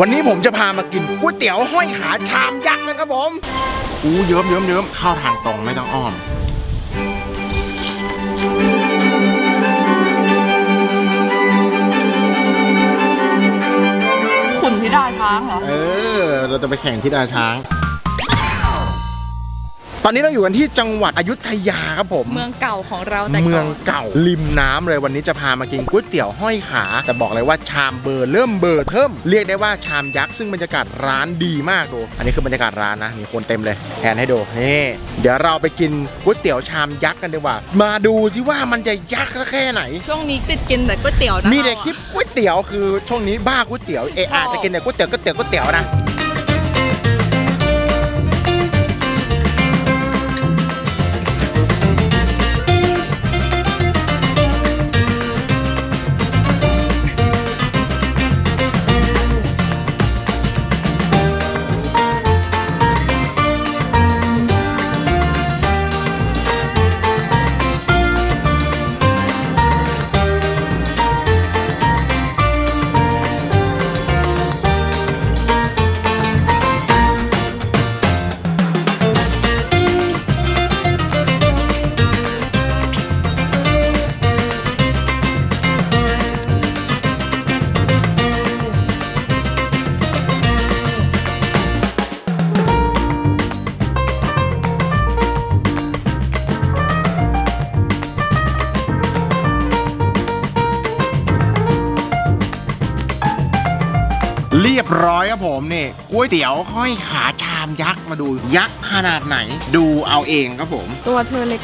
วันนี้ผมจะพามากินก๋วยเตี๋ยวห้อยขาชามยักษ์นะครับผม อู้เยิ้มเยิ้มเยิ้มเข้าทางตรงไม่ต้องอ้อม ขุนพิดาช้างเหรอ เออ เราจะไปแข่งที่ดาช้าง ตอนนี้เราอยู่กันที่จังหวัดอยุธยาครับผม เมืองเก่าของเราแต่ก่นเมืองเก่าริมน้ำเลยวันนี้จะพามากินก๋วยเตี๋ยวห้อยขา แต่บอกเลยว่าชามเบอร์เริ่มเบอร์เทิมเรียกได้ว่าชามยักษ์ซึ่งบรรยากาศร้านดีมากดูอันนี้คือบรรยากาศร้านนะมีคนเต็มเลยแทนให้ดูนี่เดี๋ยวเราไปกินก๋วยเตี๋ยวชามยักษ์กันดีกว่า มาดูสิว่ามันจะยักษ์แค่ไหน ช่วงนี้ติดกินแต่ก๋วยเตี๋ยวนะมีแต่เราอะคลิปก๋วยเตี๋ยวคือช่วงนี้บ้าก๋วยเตี๋ยวเอะอาจจะกินแต่ก๋วยเตี๋ยวก๋วยเตี๋ยวก๋วยเตี๋ยวนะ เรียบร้อยครับผมนี่ก๋วยเตี๋ยวห้อยขาชามยักษ์มาดูยักษ์ขนาดไหน ดูเอาเองครับผม ตัวเธอเล็ก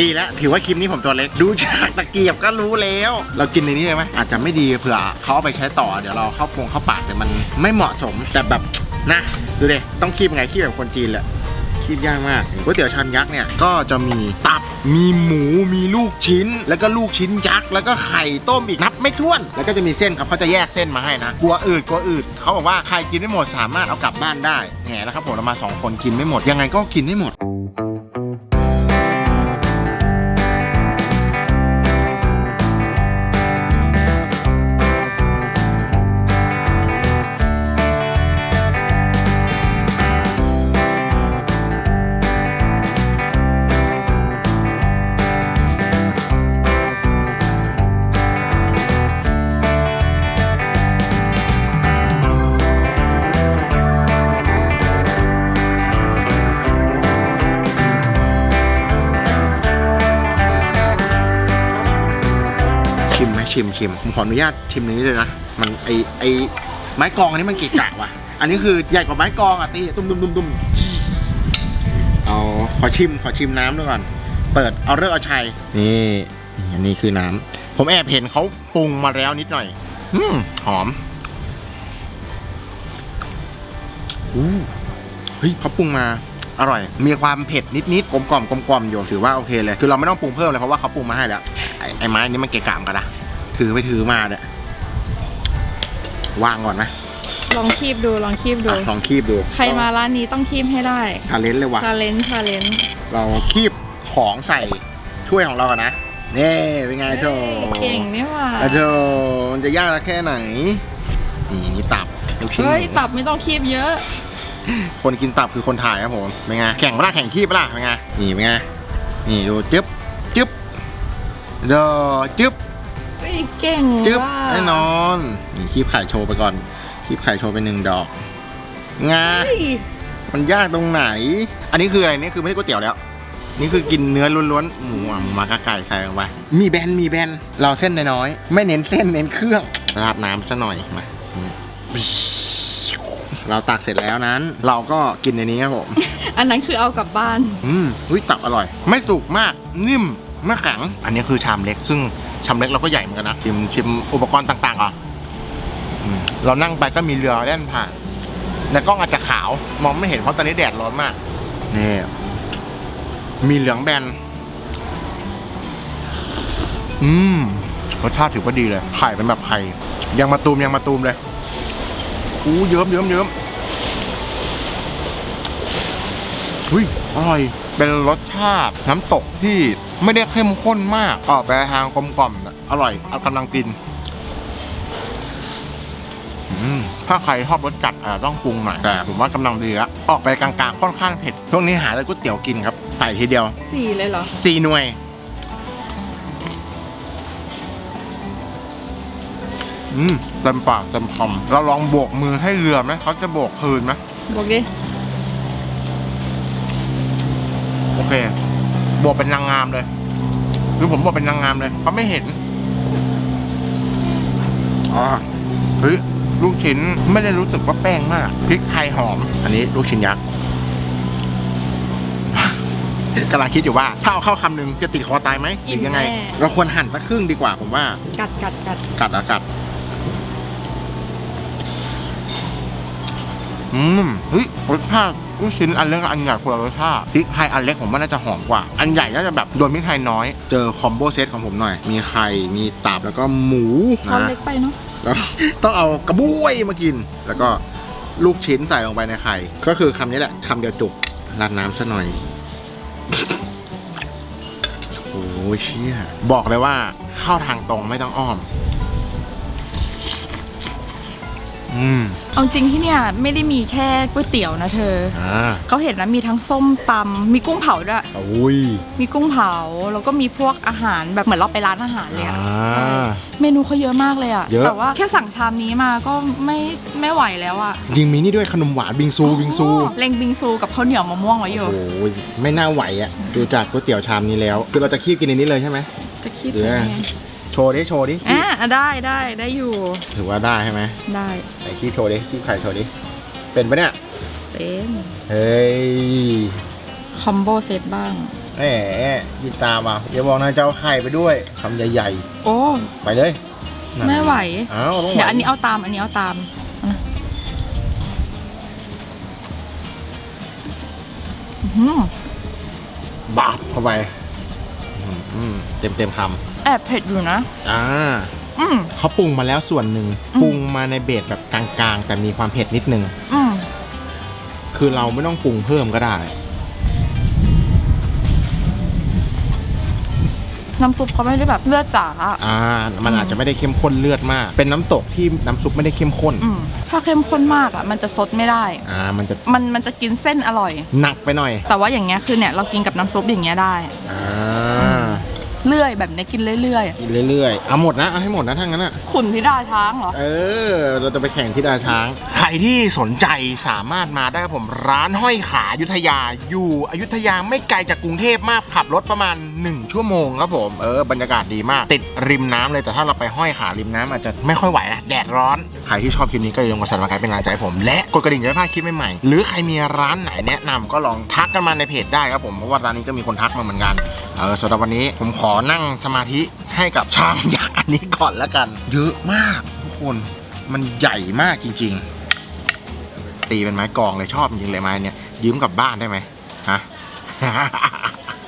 ดีแล้วถือว่าคลิปนี้ผมตัวเล็กดูจากตะเกียบก็รู้แล้ว เรากินในนี้เลยไหมอาจจะไม่ดีเผื่อเขาเอาไปใช้ต่อเดี๋ยวเราเข้าปงเข้าปากแต่มันไม่เหมาะสมแต่แบบนะดูดิต้องคีบไงคีบแบบคนจีนแหละคีบยากมากก๋วยเตี๋ยวชามยักษ์เนี่ยก็จะมีตับ มีหมูมีลูกชิ้น แล้วก็ลูกชิ้นยักษ์แล้วก็ไข่ต้มอีกนับไม่ถ้วน แล้วก็จะมีเส้นครับเขาจะแยกเส้นมาให้นะกลัวอืดกลัวอืดเขาบอกว่าใครกินไม่หมดสามารถเอากลับบ้านได้แหมแล้วครับผมเรามาสองคนกินไม่หมดยังไงก็กินไม่หมด ชิมชิมผมขออนุญาตชิมนี้เลยนะ มันไอไอไม้กองอันนี้มันเกะกะว่ะอันนี้คือใหญ่กว่าไม้กองอะตีตุ้มตุ้มตุ้มตุ้มเอาขอชิมขอชิมน้ำด้วยก่อน เปิดเอาเลิกเอาชัยนี่อันนี้คือน้ำผมแอบเห็นเขาปรุงมาแล้วนิดหน่อยอืมหอมอู้เฮ้ยเขาปรุงมาอร่อย มีความเผ็ดนิดๆกลมกล่อมกลมกล่อมอยู่ถือว่าโอเคเลย คือเราไม่ต้องปรุงเพิ่มเลยเพราะว่าเขาปรุงมาให้แล้ว ไอ้ไอ้ไม้นี้มันเกะกะมกันนะ ถือไปถือมาเนี่ยวางก่อนนะลองคีบดูลองคีบดู อะลองคีบดูใครมาร้านนี้ต้องคีบให้ได้ทาเลนเลยว่ะ ชาเลนจ์ชาเลนจ์ เราคีบของใส่ถ้วยของเราก่อนนะนี่เป็นไงโถเก่งนี่หว่าอะโถมันจะยากแค่ไหน นี่นี่ตับลูกชิ้นเฮ้ยหมูตับไม่ต้องคีบเยอะ คนกินตับคือคนถ่ายครับผมเป็นไงแข่งปะล่ะแข่งคีบปะล่ะเป็นไงนี่เป็นไงนี่ดูจึ๊บจึ๊บเดอจึ๊บ เฮ้ยเก่งจึ๊บว่าแน่นอนนี่คีบไข่โชว์ไปก่อนคีบไข่โชว์ไปหนึ่งดอกงาเฮ้ยมันยากตรงไหน อันนี้คืออะไรนี่คือไม่ใช่ก๋วยเตี๋ยวแล้ว นี่คือกินเนื้อล้วนๆหมูอะหมูมากระไก่ใส่ลงไปมีแบนมีแบนเราเส้นน้อยๆไม่เน้นเส้นเน้นเครื่องราดน้ำซะหน่อยมาเราตักเสร็จแล้วนั้น เราก็กินในนี้ครับผม อันนั้นคือเอากลับบ้าน อืมอุ้ยตับอร่อย ไม่สุกมาก นิ่มไม่แข็ง อันนี้คือชามเล็ก ซึ่ง ชามเล็กเราก็ใหญ่เหมือนกันนะชิมชิมอุปกรณ์ต่างๆก่อนอืมเรานั่งไปก็มีเรือแล่นผ่านในกล้องอาจจะขาวมองไม่เห็นเพราะตอนนี้แดดร้อนมากนี่มีเหลืองแบน อืมรสชาติถือว่าดีเลย ไข่เป็นแบบไข่ ยังมาตูมยังมาตูมเลยอู้เยิ้มเยิ้มเยิ้ม อุ้ยอร่อย เป็นรสชาติน้ำตกที่ไม่ได้เข้มข้นมากออกไปทางกลมกล่อมๆอร่อยเอากำลังกินอืมถ้าถ้าใครชอบรสจัดอาจจะต้องปรุงหน่อยแต่ผมว่ากำลังดีแล้วออกไปกลางๆค่อนข้างเผ็ดช่วงนี้หาแต่ก๋วยเตี๋ยวกินครับ ใส่ทีเดียวสี่เลยเหรอสี่หน่วย อืมเต็มปากเต็มคำเราลองโบกมือให้เรือไหมเขาจะโบกคืนไหมบอกดิ โอเคโบกเป็นนางงามเลยคือผมโบกเป็นนางงามเลยเขาไม่เห็นอ๋อเฮ้ยลูกชิ้นไม่ได้รู้สึกว่าแป้งมากพริกไทยหอม อันนี้ลูกชิ้นยักษ์กำลังคิดอยู่ว่า ถ้าเอาเข้าคำหนึ่งจะติดคอตายไหมหรือยังไงเราควรหั่นสักครึ่งดีกว่าผมว่า กัดกัดกัดกัดอะกัด อืมเฮ้ยรสชาติ ลูกชิ้นอันเล็กกับอันใหญ่คนละรสชาติพริกไทยอันเล็กผมว่าน่าจะหอมกว่า อันใหญ่น่าจะแบบโดนพริกไทยน้อย เจอคอมโบเซตของผมหน่อย มีไข่มีตับแล้วก็หมูตอนนะเล็กไปเนาะแล้วต้องเอากระบุ้ยมากิน แล้วก็ลูกชิ้นใส่ลงไปในไข่ ก็คือคำนี้แหละคำเดียวจุกราดน้ำซะหน่อย โอ้ยเชี่ยบอกเลยว่าเข้าทางตรงไม่ต้องอ้อม อืมเอาจริงที่เนี่ยไม่ได้มีแค่ก๋วยเตี๋ยวนะเธออ่าเขาเห็นนะมีทั้งส้มตำมีกุ้งเผาด้วยโอ้ย มีกุ้งเผาแล้วก็มีพวกอาหารแบบเหมือนเราไปร้านอาหารเลยอะอ่าใช่เมนูเขาเยอะมากเลยอะเยอะ แต่ว่าแค่สั่งชามนี้มาก็ไม่ไม่ไหวแล้วอะยิงมีนี่ด้วยขนมหวานบิงซูบิงซูอ๋อเล็งบิงซูกับข้าวเหนียวมะม่วงไว้อยู่ โอ้ยไม่น่าไหวอะดูจากก๋วยเตี๋ยวชามนี้แล้ว คือเราจะคีบกินในนี้เลยใช่ไหม จะคิดเดี๋ยว ยังไง โชว์ดิโชว์ดิอะได้ได้ได้อยู่ถือว่าได้ใช่ไหมได้ไหนคีบโชว์ดิคีบไข่โชว์ดิเป็นปะเนี่ยเป็นเฮ้ยคอมโบเซตบ้างแหมยินตามอะอย่าบอกนะจะเอาไข่ไปด้วยคำใหญ่โอ้ๆไปเลยนั่นไม่ไหวอ้าวต้องไหวเดี๋ยวอันนี้เอาตามอันนี้เอาตามเอานะอื้อหือบาบเข้าไป เต็มเต็มๆคแอบเผ็ดอยู่นะำอ่าอืม เขาปรุงมาแล้วส่วนหนึ่งอืม ปรุงมาในเบสแบบกลางๆ แต่มีความเผ็ดนิดนึง อืมคือเราไม่ต้องปรุงเพิ่มก็ได้ น้ำซุปเขาไม่ได้แบบเลือดจ๋าอะอ่า มันอาจจะไม่ได้เข้มข้นเลือดมาก เป็นน้ำตกที่น้ำซุปไม่ได้เข้มข้น อืมถ้าเข้มข้นมากอะมันจะซดไม่ได้ อ่า มันจะมันมันจะกินเส้นอร่อย หนักไปหน่อย แต่ว่าอย่างเงี้ยคือเนี่ยเรากินกับน้ำซุปอย่างเงี้ยได้ อ่า เรื่อยแบบเนี้ยกินเรื่อยๆอะกินเรื่อยๆเอาหมดนะเอาให้หมดนะทั้างนั้นอะขุนพิดาช้างเหรอ เออ เราจะไปแข่งที่ดาช้าง ใครที่สนใจสามารถมาได้ครับผมร้านห้อยขาอยุธยาอยู่อยุธยาไม่ไกลจากกรุงเทพมากขับรถประมาณ 1 ชั่วโมงครับผมเออบรรยากาศดีมาก ติดริมน้ำเลยแต่ถ้าเราไปห้อยขาริมน้ำอาจจะไม่ค่อยไหวนะแดดร้อน ใครที่ชอบคลิปนี้ก็อย่าลืมกดซับสไครป์เป็นกำลังใจให้ผม และกดกระดิ่งจะได้ไม่พลาดคลิปใหม่ๆหรือใครมีร้านไหนแนะนำก็ลองทักกันมาในเพจได้ครับผมเพราะว่าร้านนี้ก็มีคนทักมาเหมือนกันเออสำหรับวันนี้ผมขอนั่งสมาธิให้กับชามยักษ์อันนี้ก่อนแล้วกัน เยอะมากทุกคนมันใหญ่มากจริง ๆ ตีเป็นไม้กองเลยชอบจริงเลยไม้เนี่ยยืมกลับบ้านได้ไหมฮะ